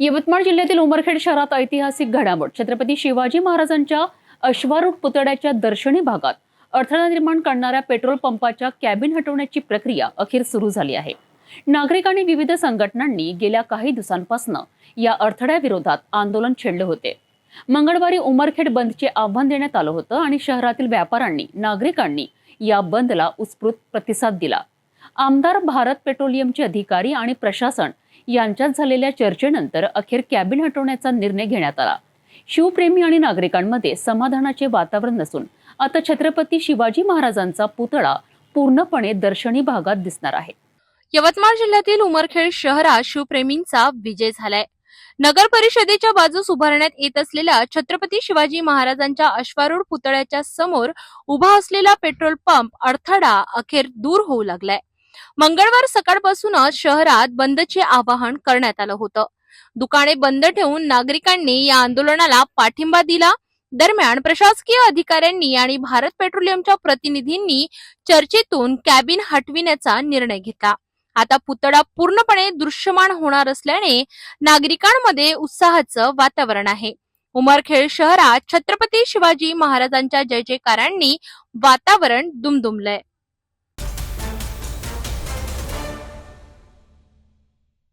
यवतमाळ जिल्ह्यातील उमरखेड शहरात ऐतिहासिक घडामोड. छत्रपती शिवाजी महाराजांच्या अश्वारूढ पुतळ्याच्या दर्शनी भागात अडथळा निर्माण करणाऱ्या पेट्रोल पंपाच्या कॅबिन हटवण्याची प्रक्रिया अखेर सुरू झाली आहे. नागरिक आणि विविध संघटनांनी गेल्या काही दिवसांपासून या अडथळ्याविरोधात आंदोलन छेडले होते. मंगळवारी उमरखेड बंदचे आव्हान देण्यात आलं होतं आणि शहरातील व्यापाऱ्यांनी नागरिकांनी या बंदला उत्स्फूर्त प्रतिसाद दिला. आमदार भारत पेट्रोलियमचे अधिकारी आणि प्रशासन यांच्यात झालेल्या चर्चेनंतर अखेर कॅबिन हटवण्याचा निर्णय घेण्यात आला. शिवप्रेमी आणि नागरिकांमध्ये समाधानाचे वातावरण नसून आता छत्रपती शिवाजी महाराजांचा पुतळा पूर्णपणे दर्शनी भागात दिसणार आहे. यवतमाळ जिल्ह्यातील उमरखेड शहरात शिवप्रेमींचा विजय झालाय. नगर परिषदेच्या बाजूस उभारण्यात येत असलेल्या छत्रपती शिवाजी महाराजांच्या अश्वारूढ पुतळ्याच्या समोर उभा असलेला पेट्रोल पंप अडथळा अखेर दूर होऊ लागलाय. मंगळवार सकाळपासूनच शहरात बंदचे आवाहन करण्यात आलं होतं. दुकाने बंद ठेवून नागरिकांनी या आंदोलनाला पाठिंबा दिला. दरम्यान प्रशासकीय अधिकाऱ्यांनी आणि भारत पेट्रोलियमच्या प्रतिनिधींनी चर्चेतून कॅबिन हटविण्याचा निर्णय घेतला. आता पुतळा पूर्णपणे दृश्यमान होणार असल्याने नागरिकांमध्ये उत्साहाचं वातावरण आहे. उमरखेड शहरात छत्रपती शिवाजी महाराजांच्या जय जयकारांनी वातावरण दुमदुमलंय.